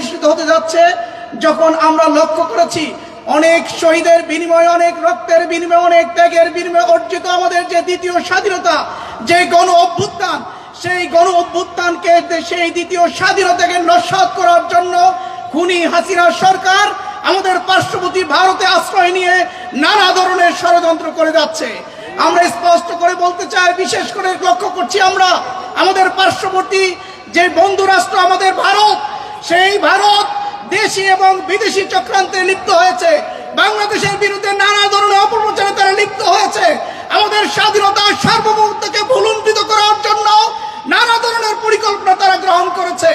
অনুষ্ঠিত হতে যাচ্ছে, যখন আমরা লক্ষ্য করেছি, অনেক শহীদের বিনিময়ে, অনেক রক্তের বিনিময়ে, অনেক ত্যাগের বিনিময়ে অর্জিত আমাদের যে দ্বিতীয় স্বাধীনতা, যে গণ অভ্যুত্থান, সেই গণ অভ্যুত্থানকে সেই দ্বিতীয় স্বাধীনতাকে নস্বাত করার জন্য খুনি হাসিনা সরকার আমাদের পার্শ্ববর্তী ভারতে আশ্রয় নিয়ে নানা ধরনের ষড়যন্ত্র করে যাচ্ছে। আমরা স্পষ্ট করে বলতে চাই, বিশেষ করে লক্ষ্য করছি আমরা, আমাদের পার্শ্ববর্তী যে বন্ধু রাষ্ট্র আমাদের ভারত সেই ভারত দেশি এবং বিদেশি চক্রান্তে লিপ্ত হয়েছে। বাংলাদেশের বিরুদ্ধে নানা ধরনের অপপ্রচারে তারা লিপ্ত হয়েছে। আমাদের স্বাধীনতা সার্বভৌমত্বকে ভুলুণ্ঠিত করার জন্য নানা ধরনের পরিকল্পনা তারা গ্রহণ করেছে।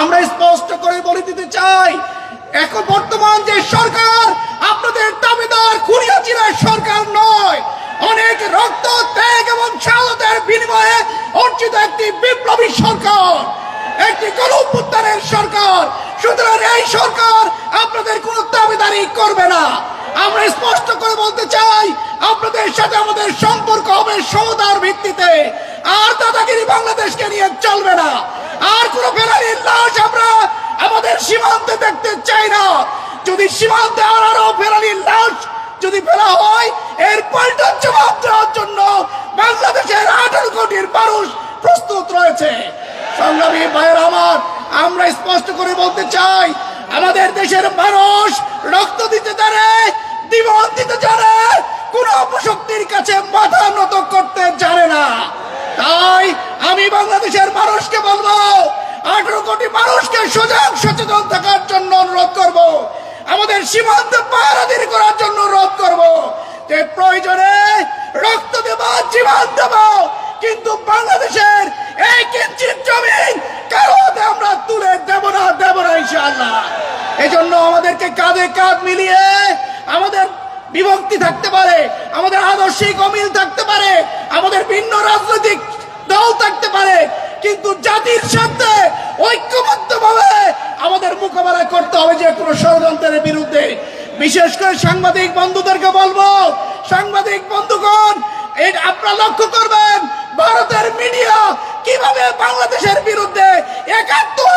আমরা স্পষ্ট করে বলে দিতে চাই, এখন বর্তমান যে সরকার, আপনাদের দাবিদার খুনিয়া জেলার সরকার নয়। অনেক রক্ত, ত্যাগ এবং শাহাদাতের বিনিময়ে অর্জিত একটি বিপ্লবী সরকার। একটি গণঅভ্যুত্থানের সরকার। সুতরাং এই সরকার আপনাদের কোনো দাবিদারি করবে না। আমরা স্পষ্ট করে বলতে চাই, আপনাদের সাথে আমাদের সম্পর্ক হবে সমতার ভিত্তিতে। আর দাদাগিরি বাংলাদেশকে নিয়ে চলবে না। আর কোনো ফেরারির লাশ আমরা আমাদের সীমান্তে দেখতে চাই না। যদি সীমান্তে আর আরও ফেরারির লাশ যদি ফেলা হয় সংগ্রামী ভাইয়ের আমার, আমরা স্পষ্ট করে বলতে চাই, আমাদের দেশের মানুষ রক্ত দিতে জানে, জীবন দিতে জানে, কোন অপশক্তির কাছে মাথা নত করতে জানে না তাই আমি বাংলাদেশের মানুষকে বলব, আঠারো কোটি মানুষকে সজাগ সচেতন থাকার জন্য অনুরোধ করব। আমাদের সীমান্ত পাহারাদির করার জন্য অনুরোধ করব। যে প্রয়োজনে রক্ত দেব, জীবন দেব কিন্তু বাংলাদেশের এই কিঞ্চিত জমি কারও হাতে আমরা তুলে দেব না দেব না ইনশাআল্লাহ এই জন্য আমাদেরকে কাঁধে কাঁধ মিলিয়ে আমাদের বিভক্তি থাকতে পারে, আমাদের আদর্শিক অমিল থাকতে পারে, আমাদের ভিন্ন রাজনৈতিক দল থাকতে পারে, কিন্তু জাতির সাথে ঐক্যবদ্ধ ভাবে আমাদের মোকাবেলা করতে হবে যে কোনো ষড়যন্ত্রের বিরুদ্ধে। বিশেষ করে সাংবাদিক বন্ধুদেরকে বলব, সাংবাদিক বন্ধুগণ, এই আপনারা লক্ষ্য করবেন, ভারতের মিডিয়া কীভাবে বাংলাদেশের বিরুদ্ধে করছে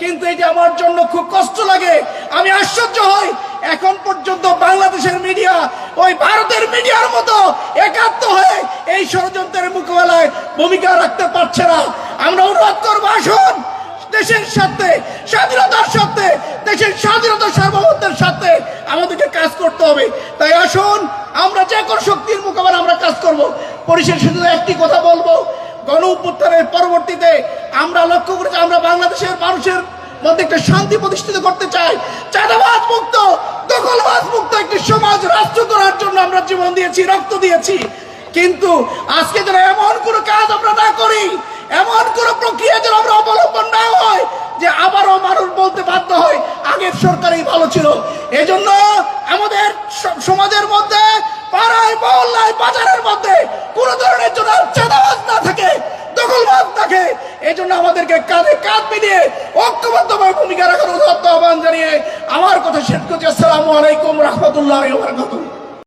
কিন্তু এটা আমার জন্য খুব কষ্ট লাগে, আমি আশ্চর্য হই। এখন পর্যন্ত বাংলাদেশের মিডিয়া, ওই ভারতের মিডিয়ার মতো একাত্ম হয়ে এই ষড়যন্ত্রের মোকাবেলায় ভূমিকা রাখতে পারছে না। আমরা অনুরোধ করব, আসুন। দেশের সাথে স্বাধীনতার সাথে দেশের স্বাধীনতা সার্বভৌমত্বের সাথে আমাদেরকে কাজ করতে হবে। তাই আসুন, আমরা যে কোনো শক্তির মোকাবেলা আমরা কাজ করব। পরিশেষে শুধু একটি কথা বলব গণ উত্থানের পরবর্তীতে আমরা লক্ষ্য করেছি, আমরা বাংলাদেশের মানুষের মধ্যে একটা শান্তি প্রতিষ্ঠিত করতে চাই। চাঁদাবাজ মুক্ত, দখলবাজ মুক্ত একটি সমাজ রাষ্ট্র করার জন্য আমরা জীবন দিয়েছি, রক্ত দিয়েছি। কিন্তু আজকে যেন এমন কোনো কাজ আমরা না করি, এমন কোন প্রক্রিয়া যেন আমরা অবলম্বন না হয়, যে আবারও মানুষ বলতে বাধ্য হয়, আগের সরকারই ভালো ছিল। এজন্য আমাদের সমাজের মধ্যে পাড়ায় মহল্লায় বাজারের মধ্যে কোন ধরনের জন্য আর চাঁদাবাজ না থাকে দখলবাজ থাকে এই জন্য আমাদেরকে কাঁধে কাঁধ মিলিয়ে ঐক্যবদ্ধভাবে ভূমিকা রাখার উদাত্ত আহ্বান জানিয়ে আমার কথা শেষ করছি। আসসালামু আলাইকুম রহমতুল্লাহ